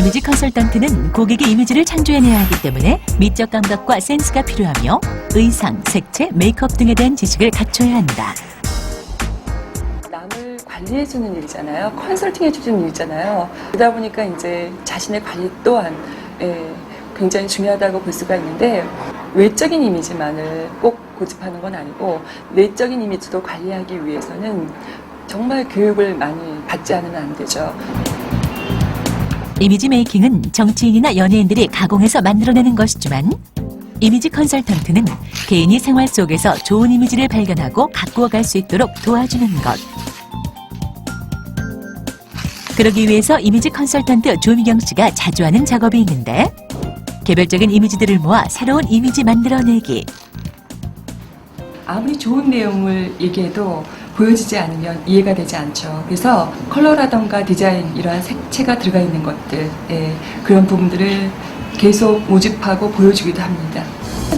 이미지 컨설턴트는 고객의 이미지를 창조해내야 하기 때문에 미적 감각과 센스가 필요하며 의상, 색채, 메이크업 등에 대한 지식을 갖춰야 한다. 남을 관리해주는 일이잖아요. 컨설팅해주는 일이잖아요. 그러다 보니까 이제 자신의 관리 또한 예, 굉장히 중요하다고 볼 수가 있는데 외적인 이미지만을 꼭 고집하는 건 아니고 내적인 이미지도 관리하기 위해서는 정말 교육을 많이 받지 않으면 안 되죠. 이미지 메이킹은 정치인이나 연예인들이 가공해서 만들어내는 것이지만 이미지 컨설턴트는 개인이 생활 속에서 좋은 이미지를 발견하고 가꾸어 갈 수 있도록 도와주는 것. 그러기 위해서 이미지 컨설턴트 조미경 씨가 자주 하는 작업이 있는데 개별적인 이미지들을 모아 새로운 이미지 만들어내기. 아무리 좋은 내용을 얘기해도 보여지지 않으면 이해가 되지 않죠. 그래서 컬러라던가 디자인 이러한 색채가 들어가 있는 것들 예, 그런 부분들을 계속 모집하고 보여주기도 합니다.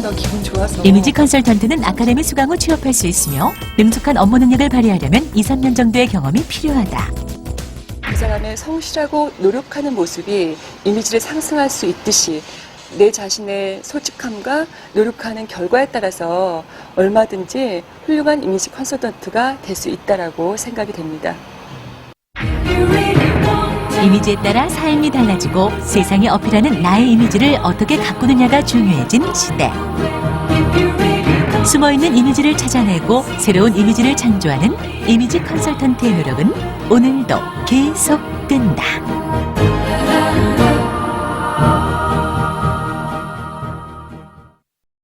너 기분 좋아서 이미지 컨설턴트는 아카데미 수강 후 취업할 수 있으며 능숙한 업무 능력을 발휘하려면 2, 3년 정도의 경험이 필요하다. 그 사람의 성실하고 노력하는 모습이 이미지를 상승할 수 있듯이 내 자신의 솔직함과 노력하는 결과에 따라서 얼마든지 훌륭한 이미지 컨설턴트가 될 수 있다라고 생각이 됩니다. 이미지에 따라 삶이 달라지고 세상에 어필하는 나의 이미지를 어떻게 가꾸느냐가 중요해진 시대. 숨어있는 이미지를 찾아내고 새로운 이미지를 창조하는 이미지 컨설턴트의 노력은 오늘도 계속된다.